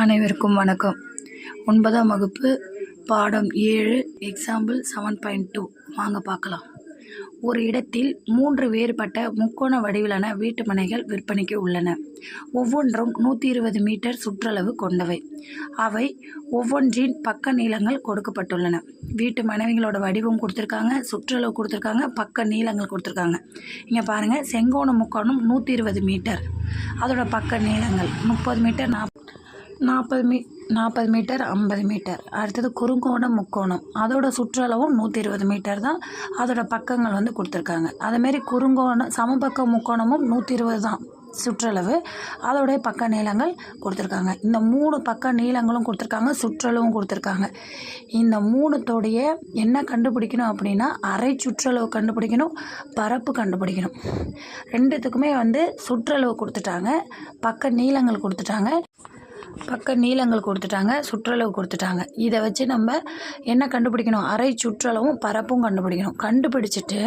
அனைவருக்கும் வணக்கம். ஒன்பதாம் வகுப்பு பாடம் ஏழு எக்ஸாம்பிள் செவன் பாயிண்ட் டூ வாங்க பார்க்கலாம். ஒரு இடத்தில் மூன்று வேறுபட்ட முக்கோண வடிவிலான வீட்டு மனைகள் விற்பனைக்கு உள்ளன. ஒவ்வொன்றும் நூற்றி இருபது மீட்டர் சுற்றளவு கொண்டவை. அவை ஒவ்வொன்றின் பக்க நீளங்கள் கொடுக்கப்பட்டுள்ளன. வீட்டு மனைவிகளோட வடிவம் கொடுத்துருக்காங்க சுற்றளவு கொடுத்துருக்காங்க பக்க நீளங்கள் கொடுத்துருக்காங்க. இங்கே பாருங்கள் செங்கோண முக்கோணம் நூற்றி இருபது மீட்டர். அதோட பக்க நீளங்கள் முப்பது மீட்டர் நாற்பது நாற்பது மீ நாற்பது மீட்டர் ஐம்பது மீட்டர். அடுத்தது குறுங்கோணம் முக்கோணம். அதோட சுற்றளவும் நூற்றி இருபது மீட்டர் தான். அதோட பக்கங்கள் வந்து கொடுத்துருக்காங்க. அதேமாரி குறுங்கோணம் சமபக்க முக்கோணமும் நூற்றி இருபது தான் சுற்றளவு. அதோடைய பக்க நீளங்கள் கொடுத்துருக்காங்க. இந்த மூணு பக்க நீளங்களும் கொடுத்துருக்காங்க சுற்றளவும் கொடுத்துருக்காங்க. இந்த மூணுத்தோடைய என்ன கண்டுபிடிக்கணும் அப்படின்னா அரை சுற்றளவு கண்டுபிடிக்கணும் பரப்பு கண்டுபிடிக்கணும். ரெண்டுத்துக்குமே வந்து சுற்றளவு கொடுத்துட்டாங்க பக்க நீளங்கள் கொடுத்துட்டாங்க. பக்க நீளங்கள் கொடுத்துட்டாங்க சுற்றளவு கொடுத்துட்டாங்க. இதை வச்சு நம்ம என்ன கண்டுபிடிக்கணும்? அரை சுற்றளவும் பரப்பும் கண்டுபிடிக்கணும். கண்டுபிடிச்சிட்டு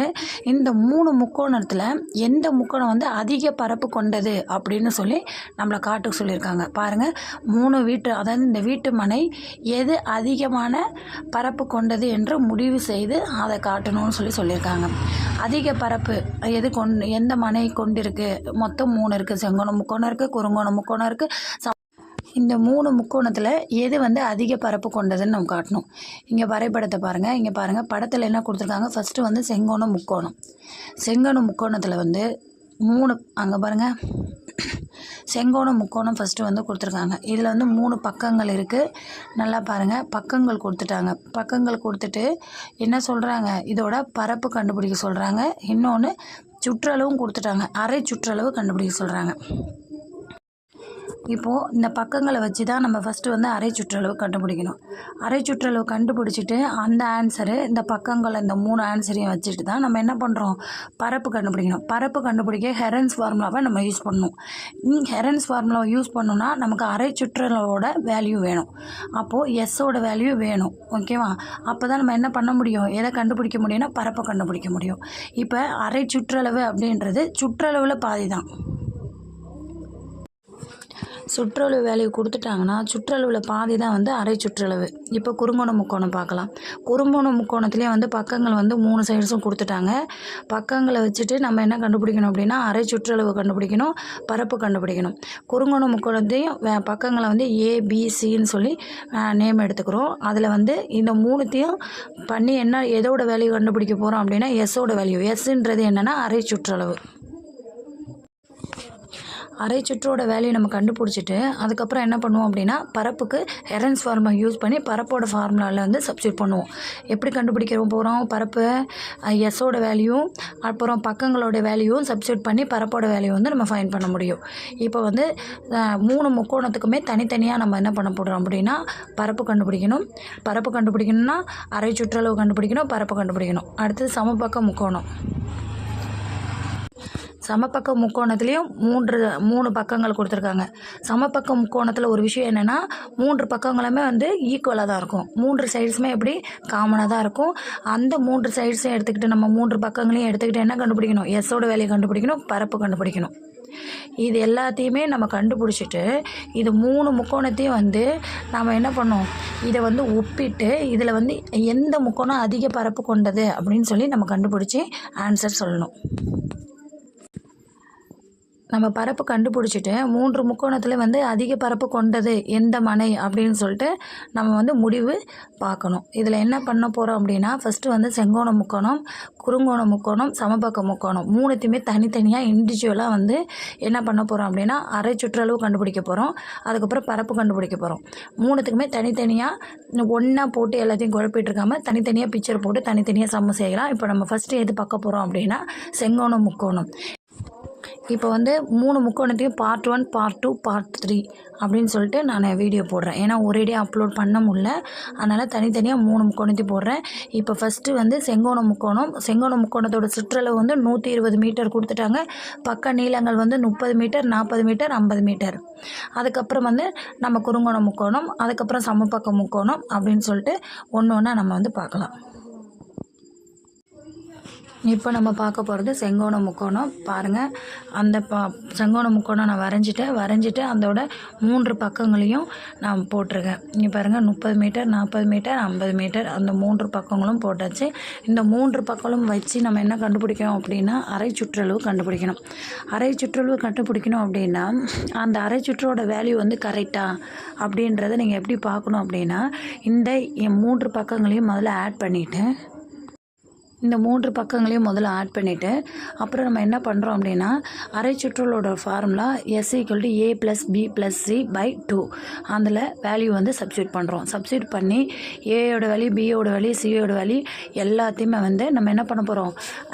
இந்த மூணு முக்கோணத்தில் எந்த முக்கோணம் வந்து அதிக பரப்பு கொண்டது அப்படின்னு சொல்லி நம்மளை காட்டுக்கு சொல்லியிருக்காங்க. பாருங்கள் மூணு வீட்டு அதாவது இந்த வீட்டு மனை எது அதிகமான பரப்பு கொண்டது என்று முடிவு செய்து அதை காட்டணும்னு சொல்லி சொல்லியிருக்காங்க. அதிக பரப்பு எது கொண்டு எந்த மனை கொண்டிருக்கு? மொத்தம் மூணு இருக்குது செங்கோணம் முக்கோணம் இருக்குது குறுங்கோணம் முக்கோணம் இருக்குது இந்த மூணு முக்கோணத்தில் எது வந்து அதிக பரப்பு கொண்டதுன்னு நம்ம காட்டணும். இங்கே வரைபடத்தை பாருங்கள் இங்கே பாருங்கள் படத்தில் என்ன கொடுத்துருக்காங்க? ஃபஸ்ட்டு வந்து செங்கோணம் முக்கோணம். செங்கோணம் முக்கோணத்தில் வந்து மூணு அங்கே பாருங்கள் செங்கோணம் முக்கோணம் ஃபஸ்ட்டு வந்து கொடுத்துருக்காங்க. இதில் வந்து மூணு பக்கங்கள் இருக்குது நல்லா பாருங்கள் பக்கங்கள் கொடுத்துட்டாங்க. பக்கங்கள் கொடுத்துட்டு என்ன சொல்கிறாங்க இதோட பரப்பு கண்டுபிடிக்க சொல்கிறாங்க இன்னொன்று சுற்றளவும் கொடுத்துட்டாங்க. அரை சுற்றளவு கண்டுபிடிக்க சொல்கிறாங்க இப்போது இந்த பக்கங்களை வச்சு தான் நம்ம ஃபஸ்ட்டு வந்து அரை சுற்றளவு கண்டுபிடிக்கணும். அரை சுற்றளவு கண்டுபிடிச்சிட்டு அந்த ஆன்சரு இந்த பக்கங்களை இந்த மூணு ஆன்சரையும் வச்சுட்டு தான் நம்ம என்ன பண்ணுறோம் பரப்பு கண்டுபிடிக்கணும். பரப்பு கண்டுபிடிக்க ஹெரன்ஸ் ஃபார்முலாவை நம்ம யூஸ் பண்ணணும். ஹெரன்ஸ் ஃபார்முலாவை யூஸ் பண்ணோன்னா நமக்கு அரை சுற்றளவோட வேல்யூ வேணும். அப்போது எஸ்ஸோட வேல்யூ வேணும். ஓகேவா அப்போ தான் நம்ம என்ன பண்ண முடியும்? எதை கண்டுபிடிக்க முடியும்னா பரப்பை கண்டுபிடிக்க முடியும். இப்போ அரை சுற்றளவு அப்படின்றது சுற்றளவில் பாதி தான் சுற்றளவு வேலையை கொடுத்துட்டாங்கன்னா சுற்றளவில் பாதி தான் வந்து அரை சுற்றளவு. இப்போ குறுங்கோண முக்கோணம் பார்க்கலாம். குறுங்கோண முக்கோணத்துலேயே வந்து பக்கங்கள் வந்து மூணு சைட்ஸும் கொடுத்துட்டாங்க. பக்கங்களை வச்சுட்டு நம்ம என்ன கண்டுபிடிக்கணும் அப்படின்னா அரை சுற்றளவு கண்டுபிடிக்கணும் பரப்பு கண்டுபிடிக்கணும். குறுங்கோண முக்கோணத்தையும் வே- பக்கங்களை வந்து ஏபிசின்னு சொல்லி நேம் எடுத்துக்கிறோம். அதில் வந்து இந்த மூணுத்தையும் பண்ணி என்ன எதோட வேல்யூ கண்டுபிடிக்க போகிறோம் அப்படின்னா எஸ்ஸோட வேல்யூ எஸ்ன்றது என்னென்னா அரை சுற்றளவு. அரை சுற்றோட வேல்யூ நம்ம கண்டுபிடிச்சிட்டு அதுக்கப்புறம் என்ன பண்ணுவோம் அப்படின்னா பரப்புக்கு ஹெரன்ஸ் ஃபார்மை யூஸ் பண்ணி பரப்போட ஃபார்முலாவில் வந்து சப்ஸ்டியூட் பண்ணுவோம். எப்படி கண்டுபிடிக்க போகிறோம் பரப்பு எஸ்ஸோட வேல்யூ அப்புறம் பக்கங்களோட வேல்யூவும் சப்ஸ்டியூட் பண்ணி பரப்போட வேல்யூ வந்து நம்ம ஃபைன் பண்ண முடியும். இப்போ வந்து மூணு முக்கோணத்துக்குமே தனித்தனியாக நம்ம என்ன பண்ண போடுறோம் அப்படின்னா பரப்பு கண்டுபிடிக்கணும். பரப்பு கண்டுபிடிக்கணும்னா அரை சுற்றளவு கண்டுபிடிக்கணும் பரப்பு கண்டுபிடிக்கணும். அடுத்தது சமபக்க முக்கோணம். சமபக்க முக்கோணத்துலேயும் மூன்று மூணு பக்கங்கள் கொடுத்துருக்காங்க. சமபக்க முக்கோணத்தில் ஒரு விஷயம் என்னென்னா மூன்று பக்கங்களுமே வந்து ஈக்குவலாக தான் இருக்கும். மூன்று சைட்ஸுமே எப்படி காமனாக தான் இருக்கும். அந்த மூன்று சைட்ஸையும் எடுத்துக்கிட்டு நம்ம மூன்று பக்கங்களையும் எடுத்துக்கிட்டு என்ன கண்டுபிடிக்கணும்? எஸ்ஸோட வேலையை கண்டுபிடிக்கணும் பரப்பு கண்டுபிடிக்கணும். இது எல்லாத்தையுமே நம்ம கண்டுபிடிச்சிட்டு இது மூணு முக்கோணத்தையும் வந்து நாம் என்ன பண்ணோம்? இதை வந்து ஒப்பிட்டு இதில் வந்து எந்த முக்கோணம் அதிக பரப்பு கொண்டது அப்படின்னு சொல்லி நம்ம கண்டுபிடிச்சி ஆன்சர் சொல்லணும். நம்ம பரப்பு கண்டுபிடிச்சிட்டு மூன்று முக்கோணத்தில் வந்து அதிக பரப்பு கொண்டது எந்த மனை அப்படின்னு சொல்லிட்டு நம்ம வந்து முடிவு பார்க்கணும். இதில் என்ன பண்ண போகிறோம் அப்படின்னா ஃபஸ்ட்டு வந்து செங்கோண முக்கோணம் குறுங்கோண முக்கோணம் சமபக்க முக்கோணம் மூணுத்தையுமே தனித்தனியாக இண்டிவிஜுவலாக வந்து என்ன பண்ண போகிறோம் அப்படின்னா அரை சுற்றளவு கண்டுபிடிக்க போகிறோம் அதுக்கப்புறம் பரப்பு கண்டுபிடிக்க போகிறோம் மூணுத்துக்குமே தனித்தனியாக ஒன்றா போட்டு எல்லாத்தையும் குழப்பிட்டிருக்காம தனித்தனியாக பிக்சர் போட்டு தனித்தனியாக சம்ம செய்யலாம். இப்போ நம்ம ஃபஸ்ட்டு எது பார்க்க போகிறோம் அப்படின்னா செங்கோணம் முக்கோணம். இப்போ வந்து மூணு முக்கோணத்தையும் part one part two part three அப்படின்னு சொல்லிட்டு நான் வீடியோ போடுறேன். ஏன்னா ஒரேடியாக அப்லோட் பண்ண முடில அதனால் தனித்தனியாக மூணு முக்கோணத்தையும் போடுறேன். இப்போ ஃபஸ்ட்டு வந்து செங்கோண முக்கோணம் செங்கோண முக்கோணத்தோட சுற்றளவு வந்து நூற்றி இருபது மீட்டர் கொடுத்துட்டாங்க. பக்க நீளங்கள் வந்து முப்பது மீட்டர் நாற்பது மீட்டர் ஐம்பது மீட்டர் அதுக்கப்புறம் வந்து நம்ம குறுங்கோண முக்கோணம் அதுக்கப்புறம் சமபக்க முக்கோணம் அப்படின்னு சொல்லிட்டு ஒன்று ஒன்றா நம்ம வந்து பார்க்கலாம். இப்போ நம்ம பார்க்க போகிறது செங்கோண முக்கோணம். பாருங்கள் அந்த பா செங்கோண முக்கோணம் நான் வரைஞ்சிட்டேன். வரைஞ்சிட்டு அதோட மூன்று பக்கங்களையும் நான் போட்டிருக்கேன். இங்கே பாருங்கள் முப்பது மீட்டர் நாற்பது மீட்டர் ஐம்பது மீட்டர் அந்த மூன்று பக்கங்களும் போட்டாச்சு. இந்த மூன்று பக்கங்களும் வச்சு நம்ம என்ன கண்டுபிடிக்கணும் அப்படின்னா அரை சுற்றளவு கண்டுபிடிக்கணும். அரை சுற்றளவு கண்டுபிடிக்கணும் அப்படின்னா அந்த அரை சுற்றோட வேல்யூ வந்து கரெக்டாக அப்படின்றத நீங்கள் எப்படி பார்க்கணும் அப்படின்னா இந்த என் மூன்று பக்கங்களையும் முதல்ல ஆட் பண்ணிவிட்டு இந்த மூன்று பக்கங்களையும் முதல்ல ஆட் பண்ணிவிட்டு அப்புறம் நம்ம என்ன பண்ணுறோம் அப்படின்னா அரை சுற்றுலோட formula S equal to A plus B plus C by two அதில் வேல்யூ வந்து சப்ஸ்டியூட் பண்ணுறோம் சப்ஸ்டியூட் பண்ணி ஏயோட வேல்யூ பியோட வேல்யூ சியோட வேல்யூ எல்லாத்தையுமே வந்து நம்ம என்ன பண்ண போகிறோம்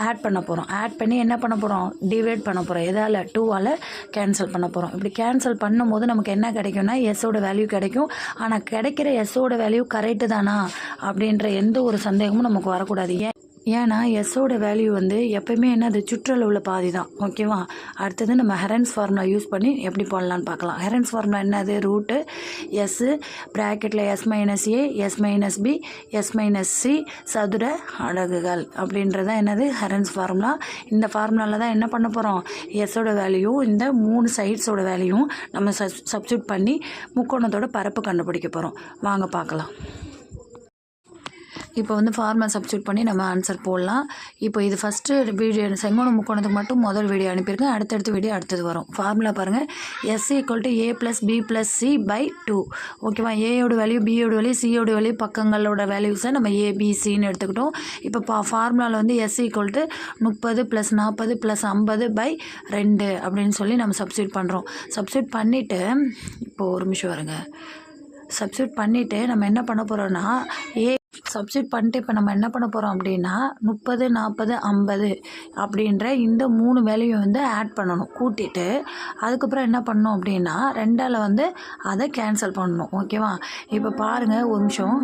ஆட் பண்ண போகிறோம் ஆட் பண்ணி என்ன பண்ண போகிறோம் டிவைட் பண்ண போகிறோம் எதால் டூவால் கேன்சல் பண்ண போகிறோம் இப்படி கேன்சல் பண்ணும்போது நமக்கு என்ன கிடைக்கும்னா எஸ்ஸோட வேல்யூ கிடைக்கும். ஆனால் கிடைக்கிற எஸ்ஸோட வேல்யூ கரெக்டு தானா? அப்படின்ற எந்த ஒரு சந்தேகமும் நமக்கு வரக்கூடாது. ஏன் ஏன்னா எஸ்ஸோட வேல்யூ வந்து எப்பயுமே என்னது சுற்றளவில் பாதி தான் ஓகேவா அடுத்தது நம்ம ஹெரன்ஸ் ஃபார்முலா யூஸ் பண்ணி எப்படி போடலான்னு பார்க்கலாம். ஹெரன்ஸ் ஃபார்முலா என்னது? ரூட்டு எஸ்ஸு ப்ராக்கெட்டில் S minus A S minus B S minus C சதுர அலகுகள். அப்படின்றத என்னது? ஹெரன்ஸ் ஃபார்முலா இந்த ஃபார்முலாவில் தான் என்ன பண்ண போகிறோம் எஸ்ஸோட வேல்யூ இந்த மூணு சைட்ஸோட வேல்யூவும் நம்ம சப் சப்ஸ்டியூட் பண்ணி முக்கோணத்தோட பரப்பு கண்டுபிடிக்க போகிறோம் வாங்க பார்க்கலாம். இப்போ வந்து ஃபார்முலா சப்ஸ்டியூட் பண்ணி நம்ம ஆன்சர் போடலாம். இப்போ இது ஃபஸ்ட்டு வீடியோ செங்கோணம் முக்கோணத்துக்கு மட்டும் முதல் வீடியோ அனுப்பியிருக்கேன். அடுத்தடுத்த வீடியோ அடுத்தது வரும். ஃபார்முலா பாருங்கள் S equal to A plus B plus C by two ஓகேவா ஏயோட வேல்யூ பியோட வேல்யூ சியோட வேல்யூ பக்கங்களோட வேல்யூஸை நம்ம ஏபிசின்னு எடுத்துக்கிட்டோம். இப்போ பா ஃபார்முலாவில் வந்து எஸ் ஈக்குவல் டு முப்பது ப்ளஸ் நாற்பது ப்ளஸ் ஐம்பது பை ரெண்டு அப்படின்னு சொல்லி நம்ம சப்ஸ்டியூட் பண்ணுறோம் சப்ஸ்டியூட் பண்ணிவிட்டு இப்போ ஒரு நிமிஷம் வருங்க. சப்ஸ்டியூட் பண்ணிவிட்டு நம்ம என்ன பண்ண போகிறோன்னா ஏ சப்ஸ்டியூட் பண்ணிட்டு இப்போ நம்ம என்ன பண்ண போகிறோம் அப்படின்னா முப்பது நாற்பது ஐம்பது அப்படின்ற இந்த மூணு வேலையும் வந்து ஆட் பண்ணணும். கூட்டிட்டு அதுக்கப்புறம் என்ன பண்ணணும் அப்படின்னா ரெண்டால் வந்து அதை கேன்சல் பண்ணணும். ஓகேவா இப்போ பாருங்கள் ஒரு நிமிஷம்.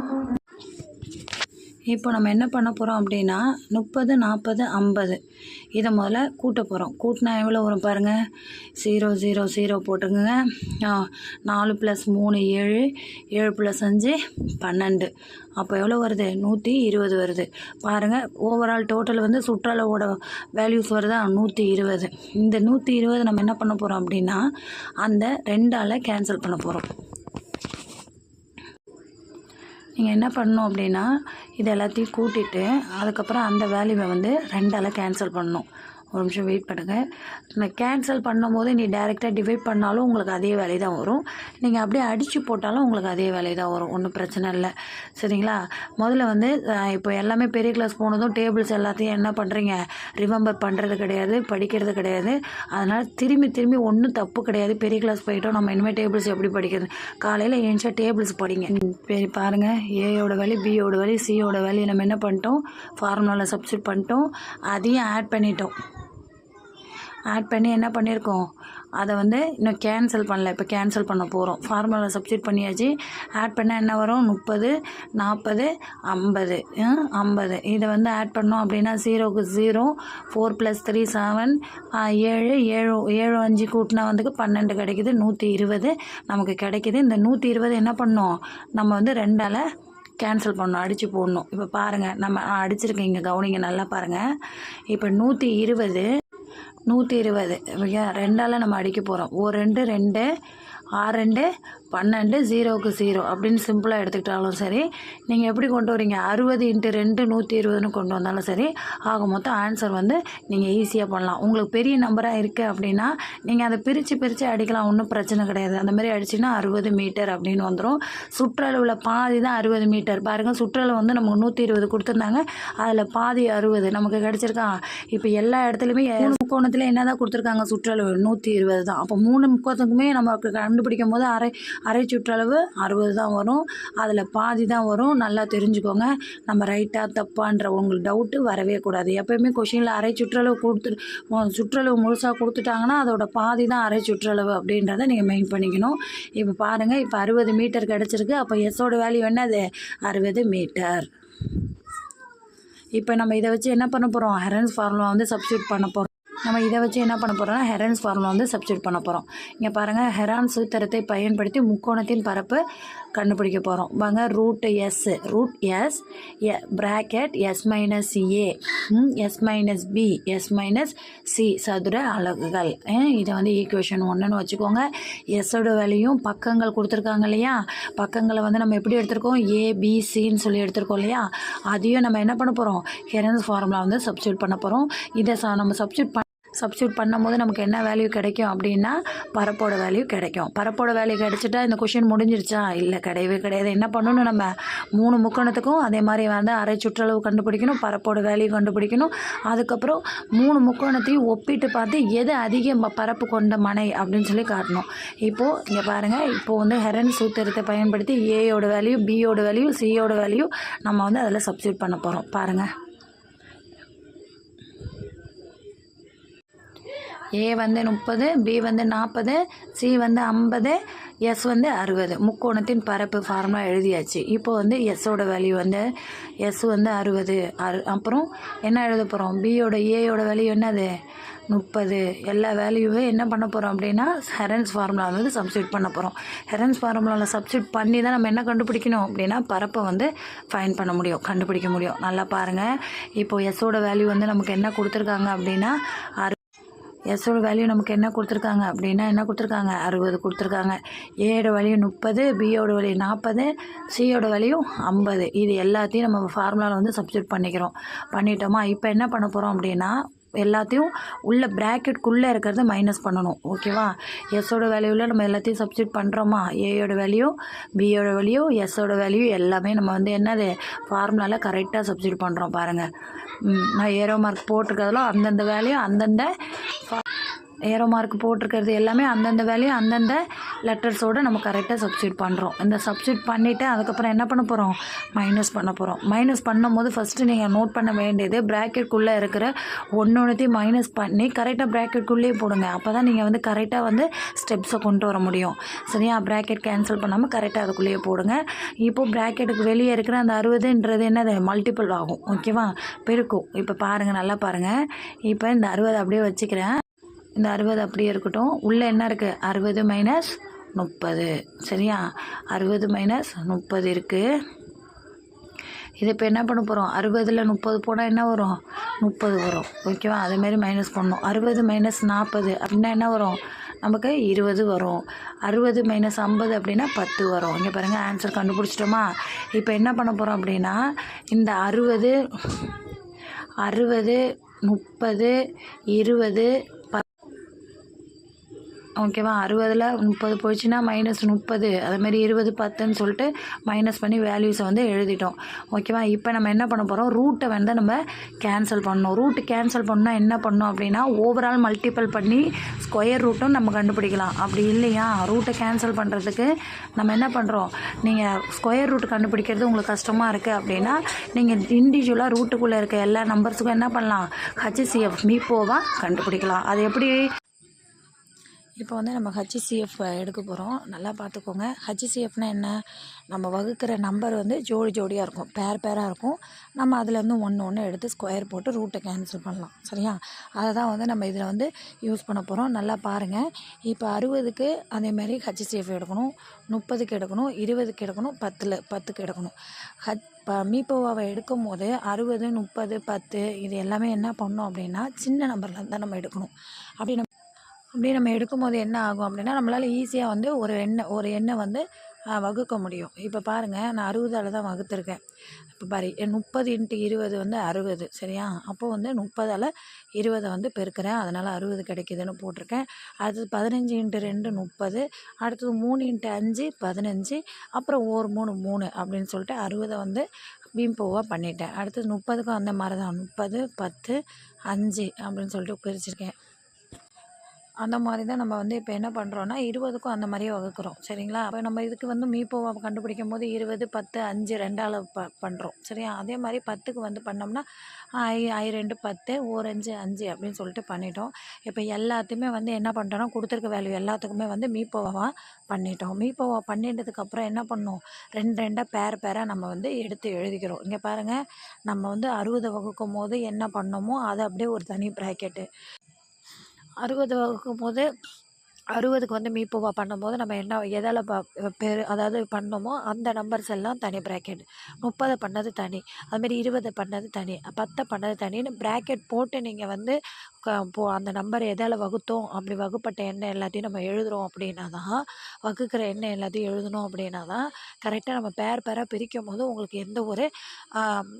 இப்போ நம்ம என்ன பண்ண போகிறோம் அப்படின்னா முப்பது நாற்பது ஐம்பது இதை முதல்ல கூட்ட போகிறோம் கூட்டினா எவ்வளோ வரும் பாருங்கள் ஜீரோ ஜீரோ ஜீரோ போட்டுக்கோங்க. நாலு ப்ளஸ் மூணு ஏழு ஏழு ப்ளஸ் அஞ்சு பன்னெண்டு. அப்போ எவ்வளோ வருது? நூற்றி இருபது வருது. பாருங்கள் ஓவரால் டோட்டல் வந்து சுற்றளவோட வேல்யூஸ் வருதா? நூற்றி இருபது. இந்த நூற்றி இருபது நம்ம என்ன பண்ண போகிறோம் அப்படின்னா அந்த ரெண்டால் கேன்சல் பண்ண போகிறோம் நீங்கள் என்ன பண்ணணும் அப்படின்னா இது எல்லாத்தையும் கூட்டிட்டு அதுக்கப்புறம் அந்த வேல்யூவை வந்து ரெண்டால் கேன்சல் பண்ணணும். ஒரு நிமிஷம் வெயிட் பண்ணுங்கள் நான் கேன்சல் பண்ணும்போது நீ டேரெக்டாக டிவைட் பண்ணாலும் உங்களுக்கு அதே வேலை தான் வரும். நீங்கள் அப்படியே அடித்து போட்டாலும் உங்களுக்கு அதே வேலை தான் வரும். ஒன்றும் பிரச்சனை இல்லை. சரிங்களா? முதல்ல வந்து இப்போ எல்லாமே பெரிய கிளாஸ் போனதும் டேபிள்ஸ் எல்லாத்தையும் என்ன பண்ணுறீங்க ரிமெம்பர் பண்ணுறது கிடையாது படிக்கிறது கிடையாது. அதனால் திரும்பி திரும்பி ஒன்றும் தப்பு கிடையாது. பெரிய கிளாஸ் போயிட்டோம் நம்ம இனிமேல் டேபிள்ஸ் எப்படி படிக்கிறது? காலையில் ஏன்ச்சா டேபிள்ஸ் படிங்க. சரி பாருங்கள் ஏயோட வேல்யூ பியோட வேல்யூ சியோட வேல்யூ நம்ம என்ன பண்ணிட்டோம்? ஃபார்முலாவில் சப்ஸ்டியூட் பண்ணிட்டோம். அதையும் ஆட் பண்ணிட்டோம். ஆட் பண்ணி என்ன பண்ணியிருக்கோம் அதை வந்து இன்னும் கேன்சல் பண்ணல. இப்போ கேன்சல் பண்ண போகிறோம் ஃபார்முலா சப்ஸ்டியூட் பண்ணியாச்சு. ஆட் பண்ணால் என்ன வரும்? முப்பது நாற்பது ஐம்பது. ஐம்பது. இதை வந்து ஆட் பண்ணோம் அப்படின்னா ஜீரோக்கு zero four plus three seven ஏழு ஏழு ஏழு அஞ்சு கூட்டினா வந்துக்கு பன்னெண்டு கிடைக்குது. நூற்றி இருபது நமக்கு கிடைக்குது. இந்த நூற்றி இருபது என்ன பண்ணோம்? நம்ம வந்து ரெண்டால் கேன்சல் பண்ணணும் அடித்து போடணும். இப்போ பாருங்கள் நம்ம அடிச்சிருக்கீங்க. கவனிங்க. நல்லா பாருங்கள் இப்போ நூற்றி இருபது நூற்றி இருபது. ரெண்டால் நம்ம அடிக்க போகிறோம் ஒரு ரெண்டு ரெண்டு ஆறு ரெண்டு பன்னெண்டு ஜீரோவுக்கு ஜீரோ அப்படின்னு சிம்பிளாக எடுத்துக்கிட்டாலும் சரி நீங்கள் எப்படி கொண்டு வரீங்க? அறுபது இன்ட்டு ரெண்டு நூற்றி இருபதுன்னு கொண்டு வந்தாலும் சரி ஆக மொத்தம் ஆன்சர் வந்து நீங்கள் ஈஸியாக பண்ணலாம். உங்களுக்கு பெரிய நம்பராக இருக்குது அப்படின்னா நீங்கள் அதை பிரித்து பிரித்து அடிக்கலாம் ஒன்றும் பிரச்சனை கிடையாது. அந்த மாதிரி அடிச்சிங்கன்னா அறுபது மீட்டர் அப்படின்னு வந்துடும் சுற்றளவில் பாதி தான் அறுபது மீட்டர் பாருங்கள் சுற்றளவு வந்து நமக்கு நூற்றி இருபது கொடுத்துருந்தாங்க. அதில் பாதி அறுபது நமக்கு கிடச்சிருக்கா? இப்போ எல்லா இடத்துலையுமே முக்கோணத்தில் என்ன தான் கொடுத்துருக்காங்க? சுற்றளவு நூற்றி இருபது தான். அப்போ மூணு முக்கோணத்துக்குமே நமக்கு கண்டுபிடிக்கும் போது அரை அரை சுற்றளவு அறுபது தான் வரும். அதில் பாதி தான் வரும். நல்லா தெரிஞ்சுக்கோங்க. நம்ம ரைட்டாக தப்பான்ற உங்களுக்கு டவுட்டு வரவே கூடாது. எப்போயுமே கொஷினில் அரை சுற்றளவு கொடுத்து சுற்றளவு முழுசாக கொடுத்துட்டாங்கன்னா அதோட பாதி தான் அரை சுற்றளவு அப்படின்றத நீங்கள் மெயின் பண்ணிக்கணும். இப்போ பாருங்கள் இப்போ அறுபது மீட்டர் கிடச்சிருக்கு. அப்போ எஸ்ஸோட வேல்யூ என்னது? அறுபது மீட்டர் இப்போ நம்ம இதை வச்சு என்ன பண்ண போகிறோம் ஹெரன்ஸ் ஃபார்முலா வந்து சப்ஸ்டியூட் பண்ண போகிறோம் நம்ம இதை வச்சு என்ன பண்ண போகிறோம்னா ஹெரன்ஸ் ஃபார்முலா வந்து சப்ஸ்டியூட் பண்ண போகிறோம் இங்கே பாருங்கள் ஹெரான் சூத்திரத்தை பயன்படுத்தி முக்கோணத்தின் பரப்பு கண்டுபிடிக்க போகிறோம் வாங்க root S root S bracket S minus A S minus B S minus C சதுர அலகுகள். இதை வந்து ஈக்குவேஷன் ஒன்றுன்னு வச்சுக்கோங்க. எஸ்ஸோட வேலையும் பக்கங்கள் கொடுத்துருக்காங்க இல்லையா? பக்கங்களை வந்து நம்ம எப்படி எடுத்திருக்கோம்? ஏபிசின்னு சொல்லி எடுத்திருக்கோம் இல்லையா? அதையும் நம்ம என்ன பண்ண போகிறோம் ஹெரன்ஸ் ஃபார்முலா வந்து சப்ஸ்டியூட் பண்ண போகிறோம் இதை ச நம்ம சப்ஸ்டியூட் பண்ண சப்ஸ்டியூட் பண்ணும்போது நமக்கு என்ன வேல்யூ கிடைக்கும் அப்படின்னா பரப்போட வேல்யூ கிடைக்கும். பரப்போட வேல்யூ கிடைச்சிட்டா இந்த கொஷின் முடிஞ்சிருச்சா? இல்லை கிடையவே கிடையாது. என்ன பண்ணணும்? நம்ம மூணு முக்கோணத்துக்கும் அதே மாதிரி வந்து அரை சுற்றளவு கண்டுபிடிக்கணும் பரப்போட வேல்யூ கண்டுபிடிக்கணும். அதுக்கப்புறம் மூணு முக்கோணத்தையும் ஒப்பிட்டு பார்த்து எது அதிக பரப்பு கொண்ட மனை அப்படின்னு சொல்லி காட்டணும். இப்போது இங்கே பாருங்கள் இப்போது வந்து ஹெரன் சூத்திரத்தை பயன்படுத்தி ஏயோட வேல்யூ பியோட வேல்யூ சியோட வேல்யூ நம்ம வந்து அதில் சப்ஸ்டியூட் பண்ண போகிறோம் பாருங்கள் ஏ வந்து முப்பது பி வந்து நாற்பது சி வந்து ஐம்பது எஸ் வந்து அறுபது. முக்கோணத்தின் பரப்பு ஃபார்முலா எழுதியாச்சு. இப்போ வந்து எஸ்ஸோட வேல்யூ வந்து எஸ் வந்து அறுபது. அறு அப்புறம் என்ன எழுத போகிறோம் பியோட ஏயோட வேல்யூ என்னது? முப்பது. எல்லா வேல்யூவே என்ன பண்ண போகிறோம் அப்படின்னா ஹெரன்ஸ் ஃபார்முலா வந்து சப்ஸ்டியூட் பண்ண போகிறோம் ஹெரன்ஸ் ஃபார்முலாவில் சப்ஸ்டியூட் பண்ணி தான் நம்ம என்ன கண்டுபிடிக்கணும் அப்படின்னா பரப்பை வந்து ஃபைன் பண்ண முடியும் கண்டுபிடிக்க முடியும். நல்லா பாருங்கள் இப்போது எஸ்ஸோட வேல்யூ வந்து நமக்கு என்ன கொடுத்துருக்காங்க அப்படின்னா அறு எஸ்ஸோட வேல்யூ நமக்கு என்ன கொடுத்துருக்காங்க அப்படின்னா என்ன கொடுத்துருக்காங்க? அறுபது கொடுத்துருக்காங்க. ஏயோட வேல்யூ முப்பது பியோட வேல்யூ நாற்பது சியோட வேல்யூ ஐம்பது. இது எல்லாத்தையும் நம்ம ஃபார்முலாவில் வந்து சப்ஸ்டியூட் பண்ணிக்கிறோம். பண்ணிட்டோமா? இப்போ என்ன பண்ண போகிறோம் அப்படின்னா எல்லாத்தையும் உள்ள ப்ராக்கெட்குள்ளே இருக்கிறத மைனஸ் பண்ணணும் ஓகேவா எஸ்ஸோட வேல்யூவில் நம்ம எல்லாத்தையும் சப்ஸ்டியூட் பண்ணுறோமா ஏயோட வேல்யூ பியோட வேல்யூ எஸ்ஸோட வேல்யூ எல்லாமே நம்ம வந்து என்னது ஃபார்முலாவில் கரெக்டாக சப்ஸ்டியூட் பண்ணுறோம் பாருங்கள் நான் ஏரோ மார்க் போட்டிருக்கிறதுல அந்தந்த வேல்யூ அந்தந்த ஏரோ மார்க் போட்டிருக்கிறது எல்லாமே அந்தந்த வேலையும் அந்தந்த லெட்டர்ஸோடு நம்ம கரெக்டாக சப்ஸ்டியூட் பண்ணுறோம் இந்த சப்ஸ்டியூட் பண்ணிவிட்டு அதுக்கப்புறம் என்ன பண்ண போகிறோம் மைனஸ் பண்ண போகிறோம் மைனஸ் பண்ணும்போது ஃபஸ்ட்டு நீங்கள் நோட் பண்ண வேண்டியது ப்ராக்கெட்குள்ளே இருக்கிற ஒன்று ஒன்றுத்தையும் மைனஸ் பண்ணி கரெக்டாக ப்ராக்கெட்குள்ளேயே போடுங்க. அப்போ தான் நீங்கள் வந்து கரெக்டாக வந்து ஸ்டெப்ஸை கொண்டு வர முடியும். சரியா? ப்ராக்கெட் கேன்சல் பண்ணாமல் கரெக்டாக அதுக்குள்ளேயே போடுங்க. இப்போது ப்ராக்கெட்டுக்கு வெளியே இருக்கிற அந்த அறுபதுன்றது என்னது? மல்டிபிள் ஆகும். ஓகேவா பெருக்கும். இப்போ பாருங்கள் நல்லா பாருங்கள் இப்போ இந்த அறுபது அப்படியே வச்சுக்கிறேன். இந்த அறுபது அப்படியே இருக்கட்டும். உள்ளே என்ன இருக்குது அறுபது மைனஸ் முப்பது. சரியா? அறுபது மைனஸ் முப்பது இருக்குது இது இப்போ என்ன பண்ண போகிறோம் அறுபதில் முப்பது போனால் என்ன வரும்? முப்பது வரும். ஓகேவா அதேமாரி மைனஸ் பண்ணணும். அறுபது மைனஸ் நாற்பது அப்படின்னா என்ன வரும்? நமக்கு இருபது வரும். அறுபது மைனஸ் ஐம்பது அப்படின்னா பத்து வரும். இங்கே பாருங்கள் ஆன்சர் கண்டுபிடிச்சிட்டோமா? இப்போ என்ன பண்ண போகிறோம் அப்படின்னா இந்த அறுபது அறுபது முப்பது இருபது ஓகேவா? அறுபதில் முப்பது போயிடுச்சுன்னா மைனஸ் முப்பது. அதுமாரி இருபது பத்துன்னு சொல்லிட்டு மைனஸ் பண்ணி வேல்யூஸை வந்து எழுதிட்டோம். ஓகேவா? இப்போ நம்ம என்ன பண்ண போகிறோம் ரூட்டை வந்து நம்ம கேன்சல் பண்ணணும். ரூட்டு கேன்சல் பண்ணால் என்ன பண்ணோம் அப்படின்னா ஓவரால் மல்டிபிள் பண்ணி ஸ்கொயர் ரூட்டும் நம்ம கண்டுபிடிக்கலாம். அப்படி இல்லையா? ரூட்டை கேன்சல் பண்ணுறதுக்கு நம்ம என்ன பண்ணுறோம் நீங்கள் ஸ்கொயர் ரூட் கண்டுபிடிக்கிறது உங்களுக்கு கஷ்டமாக இருக்குது அப்படின்னா நீங்கள் இண்டிவிஜுவலாக ரூட்டுக்குள்ளே இருக்க எல்லா நம்பர்ஸுக்கும் என்ன பண்ணலாம்? ஹச்சிசிஎஃப் மீப்போவாக கண்டுபிடிக்கலாம். அது எப்படி இப்போ வந்து நம்ம ஹச்சிசிஎஃப் எடுக்க போகிறோம் நல்லா பார்த்துக்கோங்க ஹச்சிசிஎஃப்னா என்ன? நம்ம வகுக்கிற நம்பர் வந்து ஜோடி ஜோடியாக இருக்கும். பேர் பேராக இருக்கும். நம்ம அதில் இருந்து ஒன்று ஒன்று எடுத்து ஸ்கொயர் போட்டு ரூட்டை கேன்சல் பண்ணலாம். சரியா? அதை தான் வந்து நம்ம இதில் வந்து யூஸ் பண்ண போகிறோம் நல்லா பாருங்கள் இப்போ அறுபதுக்கு அதேமாரி ஹச்சிசிஎஃப் எடுக்கணும். முப்பதுக்கு எடுக்கணும். இருபதுக்கு எடுக்கணும். பத்தில் பத்துக்கு எடுக்கணும். ஹச் இப்போ மீப்போவாவை எடுக்கும் போது அறுபது முப்பது பத்து இது எல்லாமே என்ன பண்ணோம் அப்படின்னா சின்ன நம்பர்லேருந்து தான் நம்ம எடுக்கணும். அப்படி நம்ம அப்படி நம்ம எடுக்கும்போது என்ன ஆகும் அப்படின்னா நம்மளால் ஈஸியாக வந்து ஒரு எண்ணெய் ஒரு எண்ணெய் வந்து வகுக்க முடியும். இப்போ பாருங்கள் நான் அறுபதால் தான் வகுத்துருக்கேன். இப்போ பாரு முப்பது இன்ட்டு இருபது வந்து அறுபது சரியா? அப்போது வந்து முப்பதால் இருபதை வந்து பெருக்கிறேன். அதனால் அறுபது கிடைக்குதுன்னு போட்டிருக்கேன். அடுத்தது பதினஞ்சு இன்ட்டு ரெண்டு முப்பது. அடுத்தது மூணு இன்ட்டு அஞ்சு பதினஞ்சு. அப்புறம் ஒரு மூணு மூணு அப்படின்னு சொல்லிட்டு அறுபதை வந்து பீம்போவாக பண்ணிட்டேன். அடுத்தது முப்பதுக்கும் அந்த மாதிரி தான் முப்பது பத்து அஞ்சு அப்படின்னு சொல்லிட்டு பிரிச்சிருக்கேன். அந்த மாதிரி தான் நம்ம வந்து இப்போ என்ன பண்ணுறோன்னா இருபதுக்கும் அந்த மாதிரியே வகுக்கிறோம். சரிங்களா? அப்போ நம்ம இதுக்கு வந்து மீப்போவை கண்டுபிடிக்கும் போது இருபது பத்து அஞ்சு ரெண்டால் ப பண்ணுறோம் சரியா? அதே மாதிரி பத்துக்கு வந்து பண்ணோம்னா ஐ ஐ ரெண்டு பத்து ஓர் அஞ்சு அஞ்சு அப்படின்னு சொல்லிட்டு பண்ணிட்டோம். இப்போ எல்லாத்தையுமே வந்து என்ன பண்ணிட்டோம்னா கொடுத்துருக்க வேல்யூ எல்லாத்துக்குமே வந்து மீப்போவாக பண்ணிட்டோம். மீப்போவை பண்ணிட்டதுக்கப்புறம் என்ன பண்ணோம்? ரெண்டு ரெண்டாக பேர் பேராக நம்ம வந்து எடுத்து எழுதிக்கிறோம். இங்கே பாருங்கள் நம்ம வந்து அறுபது வகுக்கும் போது என்ன பண்ணோமோ அதை அப்படியே ஒரு தனி ப்ராக்கெட்டு அறுபது வகுக்கும் போது அறுபதுக்கு வந்து மீப்புவா பண்ணும்போது நம்ம என்ன எதால் ப பெரு அதாவது பண்ணோமோ அந்த நம்பர்ஸ் எல்லாம் தனி ப்ராக்கெட் முப்பதை பண்ணது தனி. அதுமாரி இருபதை பண்ணது தனி. பத்தை பண்ணது தனின்னு ப்ராக்கெட் போட்டு நீங்கள் வந்து க போ அந்த நம்பர் எதால் வகுத்தோம் அப்படி வகுப்பட்ட எண்ணெய் எல்லாத்தையும் நம்ம எழுதுகிறோம் அப்படின்னா தான் வகுக்கிற எண்ணெய் எல்லாத்தையும் எழுதணும் அப்படின்னா தான் கரெக்டாக நம்ம பேர் பேராக பிரிக்கும் போது உங்களுக்கு எந்த ஒரு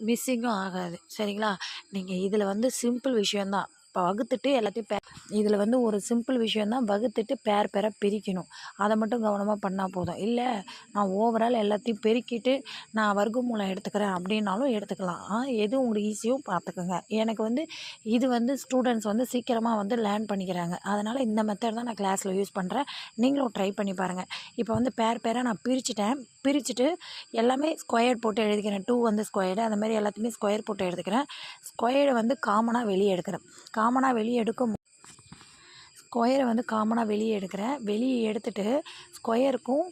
மிஸ்ஸிங்கும் ஆகாது. சரிங்களா? நீங்கள் இதில் வந்து சிம்பிள் விஷயந்தான் இப்போ வகுத்துட்டு எல்லாத்தையும் பே இதில் வந்து ஒரு சிம்பிள் விஷயந்தான் வகுத்துட்டு பேர் பேராக பிரிக்கணும். அதை மட்டும் கவனமாக பண்ணால் போதும். இல்லை நான் ஓவரால் எல்லாத்தையும் பெருக்கிட்டு நான் வர்க்கமூலம் எடுத்துக்கிறேன் அப்படின்னாலும் எடுத்துக்கலாம். எது உங்களுக்கு ஈஸியும் பார்த்துக்கோங்க. எனக்கு வந்து இது வந்து ஸ்டூடெண்ட்ஸ் வந்து சீக்கிரமாக வந்து லேர்ன் பண்ணிக்கிறாங்க. அதனால் இந்த மெத்தட் தான் நான் கிளாஸில் யூஸ் பண்ணுறேன் நீங்களும் ட்ரை பண்ணி பாருங்கள் இப்போ வந்து பேர் பேராக நான் பிரிச்சுட்டேன். பிரிச்சுட்டு எல்லாமே ஸ்கொயர் போட்டு எழுதிக்கிறேன். டூ வந்து ஸ்கொயர்டு அந்த மாதிரி எல்லாத்தையுமே ஸ்கொயர் போட்டு எடுத்துக்கிறேன். ஸ்கொயரை வந்து காமனாக வெளியே எடுக்கிறேன். காமனாக வெளியே எடுக்கும் ஸ்கொயரை வந்து காமனாக வெளியே எடுக்கிறேன். வெளியே எடுத்துட்டு ஸ்கொயருக்கும்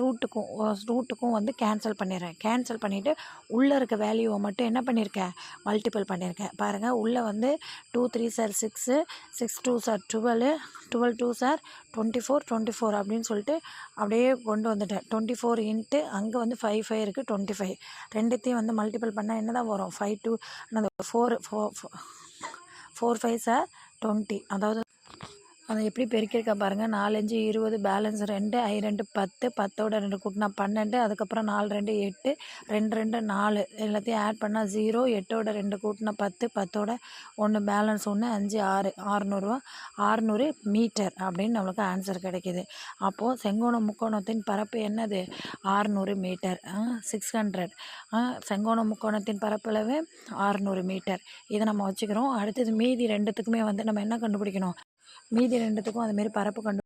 ரூட்டுக்கும் ரூட்டுக்கும் வந்து கேன்சல் பண்ணிடுறேன். கேன்சல் பண்ணிவிட்டு உள்ளே இருக்க வேல்யூவை மட்டும் என்ன பண்ணியிருக்கேன் மல்டிபிள் பண்ணியிருக்கேன் பாருங்கள் உள்ளே வந்து two three are six six two are twelve twelve two are twenty four twenty four அப்படின்னு சொல்லிட்டு அப்படியே கொண்டு வந்துட்டேன். டுவெண்ட்டி ஃபோர் இன்ட்டு அங்கே வந்து ஃபைவ் ஃபைவ் இருக்குது டுவெண்ட்டி ஃபைவ் ரெண்டுத்தையும் வந்து மல்டிபிள் பண்ணால் என்ன தான் வரும் five two four four four five are twenty அதாவது அதை எப்படி பெருக்கியிருக்கா பாருங்கள் நாலஞ்சு இருபது பேலன்ஸ் ரெண்டு ஐ ரெண்டு பத்து பத்தோட ரெண்டு கூட்டினா பன்னெண்டு அதுக்கப்புறம் நாலு ரெண்டு எட்டு ரெண்டு ரெண்டு நாலு. எல்லாத்தையும் ஆட் பண்ணால் ஜீரோ எட்டோட ரெண்டு கூட்டினா பத்து பத்தோட ஒன்று பேலன்ஸ் ஒன்று அஞ்சு ஆறு ஆறுநூறுவா. ஆறுநூறு மீட்டர் அப்படின்னு நம்மளுக்கு ஆன்சர் கிடைக்கிது. அப்போது செங்கோணம் முக்கோணத்தின் பரப்பு என்னது? ஆறுநூறு மீட்டர் சிக்ஸ் ஹண்ட்ரட் செங்கோண முக்கோணத்தின் பரப்பளவு ஆறுநூறு மீட்டர் இதை நம்ம வச்சுக்கிறோம். அடுத்தது மீதி ரெண்டுத்துக்குமே வந்து நம்ம என்ன கண்டுபிடிக்கணும்? மீதி ரெண்டுத்துக்கும் அதுமாரி பரப்பு கண்டு